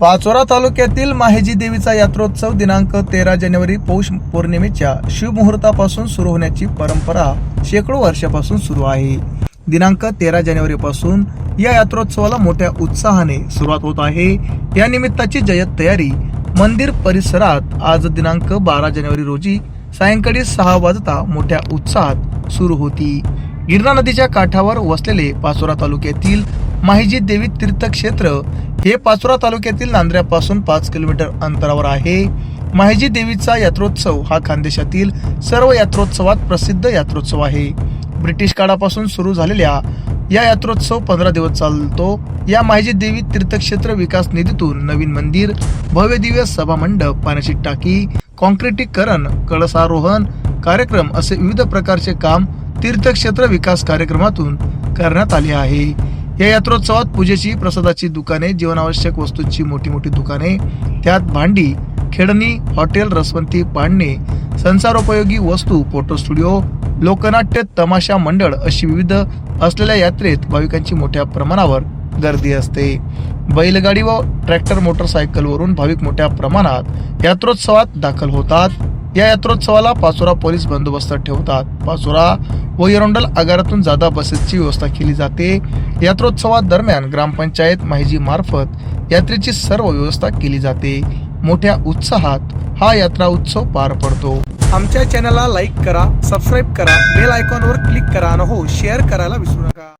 पाचोरा तालुक्यातील माहेजी देवीचा यात्रोत्सव दिनांक तेरा जानेवारी पौष पौर्णिमेच्या शिवमुहूर्तापासून सुरू होण्याची परंपरा शेकडो वर्षापासून सुरू आहे. दिनांक तेरा जानेवारी पासून या यात्रोत्सवाला मोठ्या उत्साहाने सुरुवात होत आहे. या निमित्ताची जय्यत तयारी मंदिर परिसरात आज दिनांक बारा जानेवारी रोजी सायंकाळी सहा वाजता मोठ्या उत्साहात सुरू होती. गिरणा नदीच्या काठावर वसलेले पाचोरा तालुक्यातील माहिजी देवी तीर्थक्षेत्र हे पाचोरा तालुक्यातील नांद्र्यापासून पाच किलोमीटर अंतरावर आहे. माहिजी देवीचा यात्रोत्सव हा खानदेशातील सर्व यात्रोत्सवात प्रसिद्ध यात्रोत्सव आहे. ब्रिटिश काळापासून सुरू झालेल्या या यात्रोत्सव पंधरा दिवस चालतो. या माहिजी देवी तीर्थक्षेत्र विकास निधीतून नवीन मंदिर भव्य दिव्य सभा मंडप पाण्याची टाकी कॉन्क्रिटीकरण कळसारोहण कार्यक्रम असे विविध प्रकारचे काम तीर्थक्षेत्र विकास कार्यक्रमातून करण्यात आले आहे. या यात्रोत्सवात पूजेची प्रसादाची दुकाने जीवनावश्यक वस्तूंची मोठी मोठी दुकाने त्यात भांडी खेळणी हॉटेल रसवंती पाडणे संसारोपयोगी वस्तू फोटो स्टुडिओ लोकनाट्य तमाशा मंडळ अशी विविध असलेल्या यात्रेत भाविकांची मोठ्या प्रमाणावर गर्दी असते. बैलगाडी व ट्रॅक्टर मोटरसायकलवरून भाविक मोठ्या प्रमाणात यात्रोत्सवात दाखल होतात. या यात्रोत्सवाला पाचोरा पोलीस बंदोबस्त ठेवतात. पाचोरा व एरोंडल आगारातून जादा बसेसची व्यवस्था केली जाते. यात्रोत्सवादरम्यान ग्रामपंचायत माहिजी मार्फत यात्रेची सर्व व्यवस्था केली जाते. मोठ्या उत्साहात हा यात्रा उत्सव पार पडतो. आमच्या चॅनलला लाईक करा सबस्क्राईब करा बेल आयकॉनवर क्लिक करा आणि हो शेअर करायला विसरू नका.